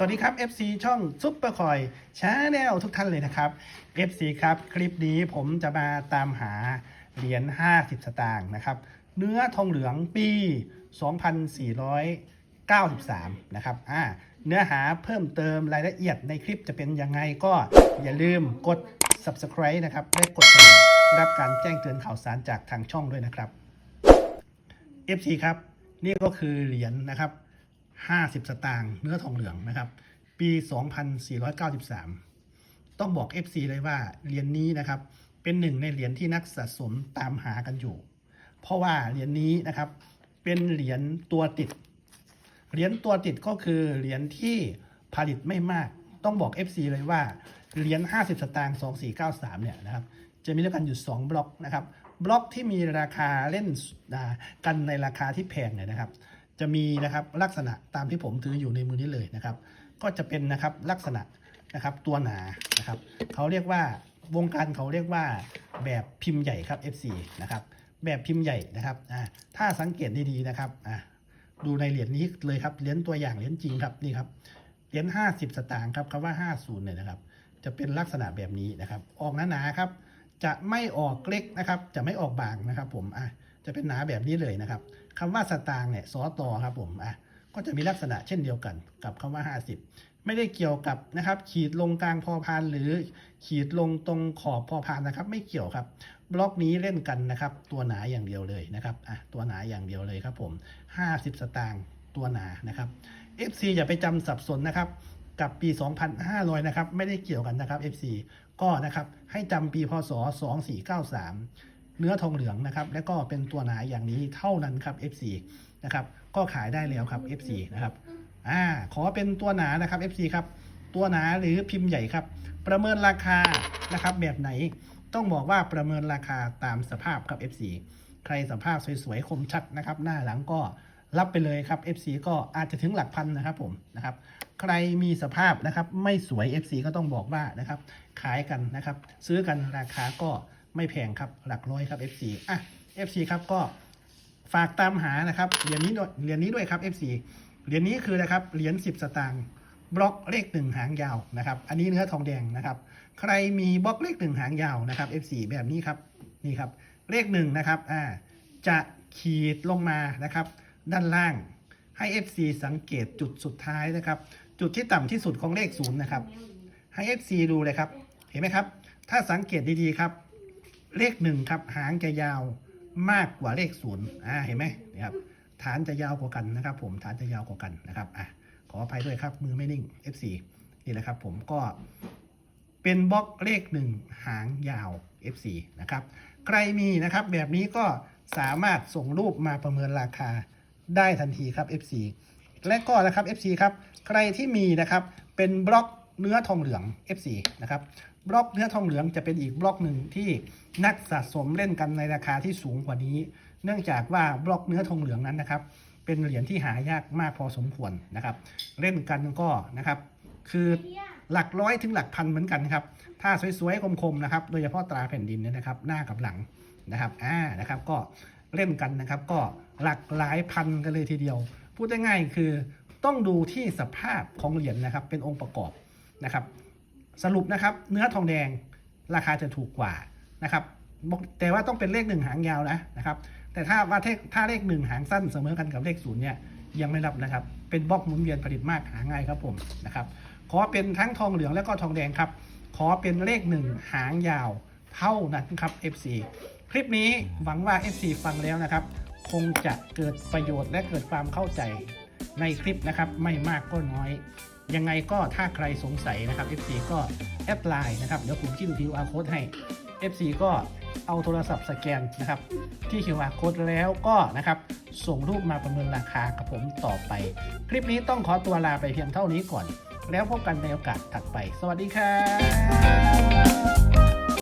สวัสดีครับ FC ช่องซุปเปอร์คอยชาแนลทุกท่านเลยนะครับ FC ครับ คลิปนี้ผมจะมาตามหาเหรียญ 50 สตางค์นะครับ เนื้อทองเหลืองปี 2493 นะครับอ่าเนื้อหาเพิ่มเติมรายละเอียดในคลิปจะเป็นยังไงก็อย่าลืมกด subscribe นะครับและกดกระดิ่งรับการแจ้งเตือนข่าวสารจากทางช่องด้วยนะครับ FC ครับ นี่ก็คือเหรียญนะครับ 50 สตางค์เนื้อทองเหลืองนะครับ ปี 2493 ต้องบอก FC เลยว่าเหรียญนี้นะครับ เป็นหนึ่งในเหรียญที่นักสะสมตามหากันอยู่ เพราะว่าเหรียญนี้นะครับ เป็นเหรียญตัวติด เหรียญตัวติดก็คือเหรียญที่ผลิตไม่มาก ต้องบอก FC เลยว่าเหรียญ50 สตางค์2493 เนี่ยนะครับ จะมีด้วยกันอยู่ 2 บล็อกนะครับ บล็อกที่มีราคาเล่นกันในราคาที่แพงเนี่ยนะครับ จะมีนะครับลักษณะตามที่ผมถืออยู่ในมือนี้เลยนะครับ ก็จะเป็นนะครับลักษณะนะครับตัวหนานะครับเขาเรียกว่าวงการเขาเรียกว่าแบบพิมพ์ใหญ่ครับ FC นะครับแบบพิมพ์ใหญ่นะครับอ่าถ้าสังเกตดีๆนะครับอ่าดูในเหรียญนี้เลยครับเหรียญตัวอย่างเหรียญจริงครับนี่ครับเหรียญ50สตางค์ครับคำว่า50เนี่ยนะครับ จะเป็นลักษณะแบบนี้นะครับ ออกหนาๆครับ จะไม่ออกเล็กนะครับ จะไม่ออกบางนะครับ ผมอะ จะเป็นหนาแบบนี้เลยนะครับคำว่าสตางค์เนี่ยสอตอครับผมอะก็จะมีลักษณะเช่นเดียวกันกับคำว่า 50 ไม่ได้เกี่ยวกับนะครับ ขีดลงกลางพอพานหรือขีดลงตรงขอบพอพานนะครับ ไม่เกี่ยวครับ บล็อกนี้เล่นกันนะครับ ตัวหนาอย่างเดียวเลยนะครับอะตัวหนาอย่างเดียวเลยครับผม 50 สตางค์ตัวหนานะครับ FC อย่าไปจำสับสนนะครับกับปี 2,500 นะครับ ไม่ได้เกี่ยวกันนะครับ FC ก็นะครับ ให้จำปีพศ 2493 เนื้อทองเหลืองนะครับ และก็เป็นตัวหนาอย่างนี้เท่านั้นครับ FC นะครับ ก็ขายได้แล้วครับ FC นะครับ อ่า ขอเป็นตัวหนานะครับ FC ครับ ตัวหนาหรือพิมพ์ใหญ่ครับ ประเมินราคานะครับ แบบไหน ต้องบอกว่าประเมินราคาตามสภาพครับ FC ใครสภาพสวยๆ คมชัดนะครับ หน้าหลังก็รับไปเลยครับ FC ก็อาจจะถึงหลักพันนะครับผมนะครับ ใครมีสภาพนะครับไม่สวย FC ก็ต้องบอกว่านะครับ ขายกันนะครับ ซื้อกันราคาก็ ไม่แพงครับหลักร้อยครับ FC อะ FC ครับก็ฝากตามหานะครับเหรียญนี้ด้วยเหรียญนี้ด้วยครับ FC เหรียญนี้คือนะครับเหรียญ10 สตางค์บล็อกเลขหนึ่งหางยาวนะครับ อันนี้เนื้อทองแดงนะครับ ใครมีบล็อกเลขหนึ่งหางยาวนะครับ F4 แบบนี้ครับนี่ครับ เลขหนึ่งนะครับอ่าจะขีดลงมานะครับ ด้านล่างให้ FC สังเกตจุดสุดท้ายนะครับ จุดที่ต่ำที่สุดของเลขศูนย์นะครับให้ FC ดูเลยครับ เห็นไหมครับ ถ้าสังเกตดีๆครับ เลขหนึ่งครับหางจะยาวมากกว่าเลขศูนย์อ่าเห็นไหมนี่ครับฐานจะยาวกว่ากันนะครับ ผมฐานจะยาวกว่ากันนะครับอะขออภัยด้วยครับมือไม่นิ่ง F4 นี่แหละครับ ผมก็เป็นบล็อกเลขหนึ่งหางยาว F4 นะครับใครมีนะครับแบบนี้ก็สามารถส่งรูปมาประเมินราคาได้ทันทีครับ F4 และก็นะครับ F4 ครับใครที่มีนะครับเป็นบล็อก เนื้อทองเหลือง F4 นะครับ บล็อกเนื้อทองเหลืองจะเป็นอีกบล็อกหนึ่งที่นักสะสมเล่นกันในราคาที่สูงกว่านี้ เนื่องจากว่าบล็อกเนื้อทองเหลืองนั้นนะครับ เป็นเหรียญที่หายากมากพอสมควรนะครับ เล่นกันก็นะครับคือหลักร้อยถึงหลักพันเหมือนกันครับ ถ้าสวยๆคมๆนะครับ โดยเฉพาะตราแผ่นดินเนี่ยนะครับ หน้ากับหลังนะครับ อ่า นะครับ ก็เล่นกันนะครับ ก็หลักหลายพันกันเลยทีเดียว พูดง่ายๆคือต้องดูที่สภาพของเหรียญนะครับ เป็นองค์ประกอบ นะครับ สรุปนะครับเนื้อทองแดงราคาจะถูกกว่านะครับบอกแต่ว่าต้องเป็นเลขหนึ่งหางยาวนะนะครับ แต่ถ้าว่าถ้าถ้าเลขหนึ่งหางสั้นเสมอกันกับเลขศูนย์เนี่ยยังไม่รับนะครับ เป็นบล็อกหมุนเวียนผลิตมากหาง่ายครับผมนะครับ ขอเป็นทั้งทองเหลืองและก็ทองแดงครับ ขอเป็นเลขหนึ่งหางยาวเท่านั้นครับ FC คลิปนี้หวังว่า FC ฟังแล้วนะครับ คงจะเกิดประโยชน์และเกิดความเข้าใจในคลิปนะครับ ไม่มากก็น้อย ยังไงก็ถ้าใครสงสัยนะครับ FC ก็แอดไลน์นะครับ เดี๋ยวผมขึ้น QR code ให้ FC ก็เอาโทรศัพท์สแกนนะครับที่ QR code แล้วก็นะครับส่งรูปมาประเมินราคากับผมต่อไป คลิปนี้ต้องขอตัวลาไปเพียงเท่านี้ก่อน แล้วพบกันในโอกาสถัดไป สวัสดีครับ